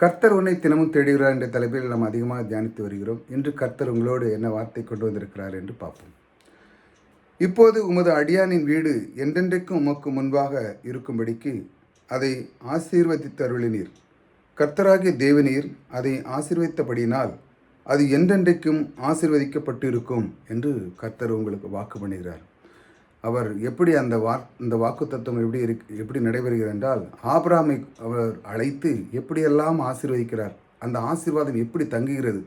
கர்த்தர் உன்னை தினமும் தேடுகிறார் என்ற தலைப்பில் நாம் அதிகமாக தியானித்து வருகிறோம். இன்று கர்த்தர் உங்களோடு என்ன வார்த்தை கொண்டு வந்திருக்கிறார் என்று பார்ப்போம். இப்போது உமது அடியானின் வீடு என்றென்றைக்கும் உமக்கு முன்பாக இருக்கும்படிக்கு அதை ஆசீர்வதித்தருளினீர் கர்த்தராகிய தேவநீர் அதை ஆசீர்வதித்தபடியினால் அது என்றென்றைக்கும் ஆசீர்வதிக்கப்பட்டிருக்கும் என்று கர்த்தர் உங்களுக்கு வாக்கு பண்ணுகிறார். அவர் எப்படி அந்த வா இந்த வாக்கு தத்துவம் எப்படி இருக்கு எப்படி நடைபெறுகிறது என்றால் ஆபிராமை அவர் அழைத்து எப்படியெல்லாம் ஆசீர்வதிக்கிறார் அந்த ஆசீர்வாதம் எப்படி தங்குகிறது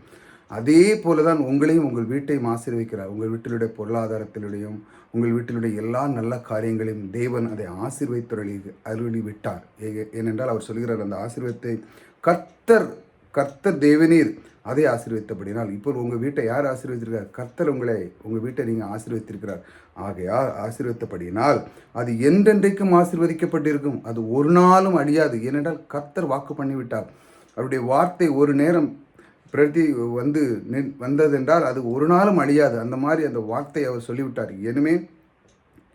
அதே போல தான் உங்களையும் உங்கள் வீட்டையும் ஆசீர்வதிக்கிறார். உங்கள் வீட்டிலுடைய பொருளாதாரத்திலுடையும் உங்கள் வீட்டிலுடைய எல்லா நல்ல காரியங்களையும் தேவன் அதை ஆசீர்வதித்தருளி அருளி விட்டார் ஏ- ஏனென்றால் அவர் சொல்கிறார் அந்த ஆசீர்வத்தை கர்த்தர் கர்த்தர் தேவனீர். அதை ஆசீர்வதித்தபடினால் இப்போ உங்கள் வீட்டை யார் ஆசீர்வதித்திருக்கார்? கர்த்தர் உங்களை உங்கள் வீட்டை நீங்கள் ஆசீர்வதித்திருக்கிறார். ஆகையால் ஆசீர்வதித்தபடியினால் அது என்றென்றைக்கும் ஆசீர்வதிக்கப்பட்டிருக்கும். அது ஒரு நாளும் அழியாது. ஏனென்றால் கர்த்தர் வாக்கு பண்ணிவிட்டார். அவருடைய வார்த்தை ஒரு நேரம் பிரதி வந்து நின்- வந்ததென்றால் அது ஒரு நாளும் அழியாது. அந்த மாதிரி அந்த வார்த்தை அவர் சொல்லிவிட்டார். எனவே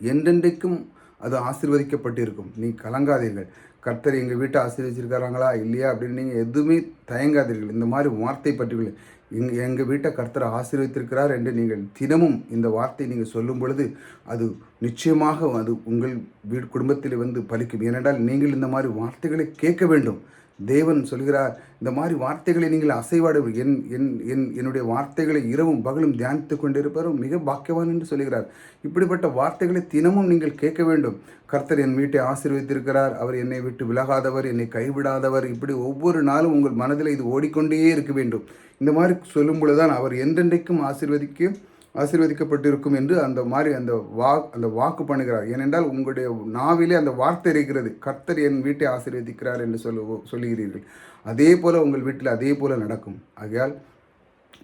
என்றென்றைக்கும் அது ஆசீர்வதிக்கப்பட்டிருக்கும். நீ கலங்காதீர்கள். கர்த்தர் எங்கள் வீட்டை ஆசீர்வதிச்சிருக்காங்களா இல்லையா? அப்படின்னு நீங்கள் எதுவுமே தயங்காதீர்கள். இந்த மாதிரி வார்த்தை பற்றிகள் எங் எங்கள் வீட்டை கர்த்தர் ஆசீர்வதித்திருக்கிறார் என்று நீங்கள் தினமும் இந்த வார்த்தை நீங்கள் சொல்லும் பொழுது அது நிச்சயமாக அது உங்கள் வீடு குடும்பத்தில் வந்து பலிக்கும். ஏனென்றால் நீங்கள் இந்த மாதிரி வார்த்தைகளை கேட்க வேண்டும். தேவன் சொல்கிறார் இந்த மாதிரி வார்த்தைகளை நீங்கள் அசைவாடு என் என் என் என்னுடைய வார்த்தைகளை இரவும் பகலும் தியானித்து கொண்டிருப்பவரும் மிக பாக்கியவான் என்று சொல்கிறார். இப்படிப்பட்ட வார்த்தைகளை தினமும் நீங்கள் கேட்க வேண்டும். கர்த்தர் என் வீட்டை ஆசீர்வதித்திருக்கிறார் அவர் என்னை விட்டு விலகாதவர் என்னை கைவிடாதவர். இப்படி ஒவ்வொரு நாளும் உங்கள் மனதில் இது ஓடிக்கொண்டே இருக்க வேண்டும். இந்த மாதிரி சொல்லும் பொழுதுதான் அவர் என்றென்றைக்கும் ஆசீர்வதிக்கும் ஆசீர்வதிக்கப்பட்டிருக்கும் என்று அந்த மாதிரி அந்த வா அந்த வாக்கு பண்ணுகிறார். ஏனென்றால் உங்களுடைய நாவிலே அந்த வார்த்தை இருக்கிறது. கர்த்தர் என் வீட்டை ஆசீர்வதிக்கிறார் என்று சொல்ல சொல்லுகிறீர்கள். அதே போல் உங்கள் வீட்டில் அதே போல் நடக்கும். ஆகையால்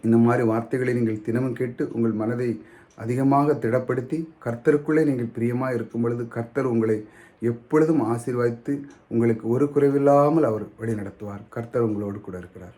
இந்த மாதிரி வார்த்தைகளை நீங்கள் தினமும் கேட்டு உங்கள் மனதை அதிகமாக திடப்படுத்தி கர்த்தருக்குள்ளே நீங்கள் பிரியமாக இருக்கும் பொழுது கர்த்தர் உங்களை எப்பொழுதும் ஆசீர்வாதித்து உங்களுக்கு ஒரு குறைவில்லாமல் அவர் வழி நடத்துவார் கர்த்தர் உங்களோடு கூட இருக்கிறார்.